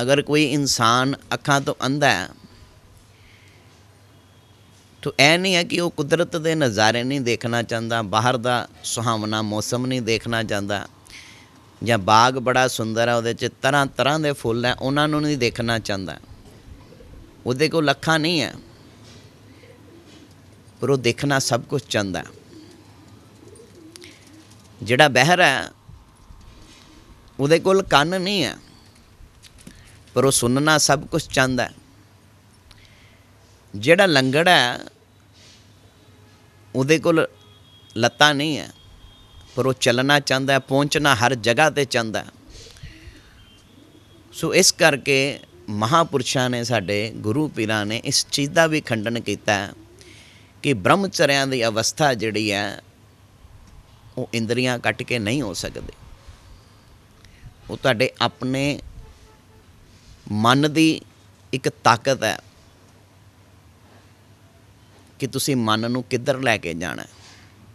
ਅਗਰ ਕੋਈ ਇਨਸਾਨ ਅੱਖਾਂ ਤੋਂ ਅੰਧਾ ਹੈ, ਤਾਂ ਇਹ ਨਹੀਂ ਹੈ ਕਿ ਉਹ ਕੁਦਰਤ ਦੇ ਨਜ਼ਾਰੇ ਨਹੀਂ ਦੇਖਣਾ ਚਾਹੁੰਦਾ, ਬਾਹਰ ਦਾ ਸੁਹਾਵਣਾ ਮੌਸਮ ਨਹੀਂ ਦੇਖਣਾ ਚਾਹੁੰਦਾ, ਜਾਂ ਬਾਗ ਬੜਾ ਸੁੰਦਰ ਹੈ, ਉਹਦੇ 'ਚ ਤਰ੍ਹਾਂ ਤਰ੍ਹਾਂ ਦੇ ਫੁੱਲ ਹੈ, ਉਹਨਾਂ ਨੂੰ ਨਹੀਂ ਦੇਖਣਾ ਚਾਹੁੰਦਾ। ਉਹਦੇ ਕੋਲ ਅੱਖਾਂ ਨਹੀਂ ਹੈ, ਪਰ ਉਹ ਦੇਖਣਾ ਸਭ ਕੁਝ ਚਾਹੁੰਦਾ ਜਿਹੜਾ ਬਹਿਰ ਹੈ, ਉਹਦੇ ਕੋਲ ਕੰਨ ਨਹੀਂ ਹੈ। ਪਰ ਉਹ ਸੁਣਨਾ ਸਭ ਕੁਝ ਚਾਹੁੰਦਾ ਜਿਹੜਾ ਲੰਗੜਾ ਹੈ, ਉਹਦੇ ਕੋਲ ਲੱਤਾਂ ਨਹੀਂ ਹੈ, ਪਰ ਉਹ ਚੱਲਣਾ ਚਾਹੁੰਦਾ ਹੈ, ਪਹੁੰਚਣਾ ਹਰ ਜਗ੍ਹਾ ਤੇ ਚਾਹੁੰਦਾ ਹੈ। ਸੋ ਇਸ ਕਰਕੇ ਮਹਾਪੁਰਸ਼ਾਂ ਨੇ ਸਾਡੇ ਗੁਰੂ ਪੀਰਾਂ ਨੇ ਇਸ ਚੀਜ਼ ਦਾ ਵੀ ਖੰਡਨ ਕੀਤਾ ਕਿ ਬ੍ਰਹਮਚਰਿਆਂ ਦੀ ਅਵਸਥਾ ਜਿਹੜੀ ਹੈ, ਉਹ ਇੰਦਰੀਆਂ ਕੱਟ ਕੇ ਨਹੀਂ ਹੋ ਸਕਦੀ ਉਹ ਤੁਹਾਡੇ ਆਪਣੇ ਮਨ ਦੀ ਇੱਕ ਤਾਕਤ ਹੈ ਕਿ ਤੁਸੀਂ ਮਨ ਨੂੰ ਕਿੱਧਰ ਲੈ ਕੇ ਜਾਣਾ